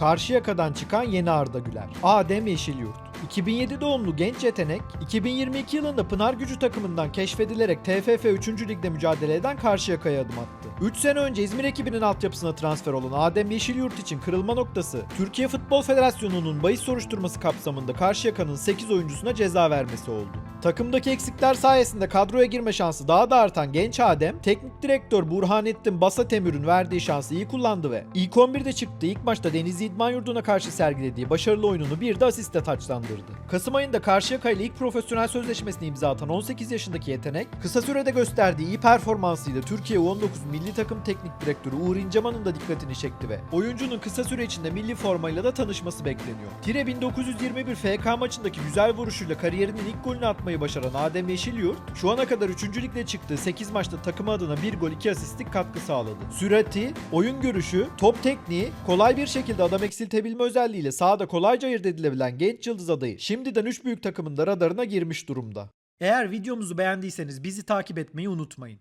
Karşıyaka'dan çıkan yeni Arda Güler. Adem Yeşilyurt. 2007 doğumlu genç yetenek, 2022 yılında Pınar Gücü takımından keşfedilerek TFF 3. Lig'de mücadele eden Karşıyaka'ya adım attı. 3 sene önce İzmir ekibinin altyapısına transfer olan Adem Yeşilyurt için kırılma noktası, Türkiye Futbol Federasyonu'nun bahis soruşturması kapsamında Karşıyaka'nın 8 oyuncusuna ceza vermesi oldu. Takımdaki eksikler sayesinde kadroya girme şansı daha da artan genç Adem, teknik direktör Burhanettin Basatemür'ün verdiği şansı iyi kullandı ve ilk 11'de çıktığı ilk maçta Denizli İdman Yurdu'na karşı sergilediği başarılı oyununu bir de asiste taçlandırdı. Kasım ayında Karşıyaka ile ilk profesyonel sözleşmesini imza atan 18 yaşındaki yetenek, kısa sürede gösterdiği iyi performansıyla Türkiye U19 milli takım teknik direktörü Uğur İnceman'ın da dikkatini çekti ve oyuncunun kısa süre içinde milli formayla da tanışması bekleniyor. Tire 1921 FK maçındaki güzel vuruşuyla kariyerinin ilk golünü atmayı başaran Adem Yeşilyurt, şu ana kadar 3. ligde çıktığı 8 maçta takımı adına 1 gol 2 asistlik katkı sağladı. Sürati, oyun görüşü, top tekniği, kolay bir şekilde adam eksiltebilme özelliğiyle sahada kolayca ayırt edilebilen genç yıldız adayı şimdiden 3 büyük takımın da radarına girmiş durumda. Eğer videomuzu beğendiyseniz bizi takip etmeyi unutmayın.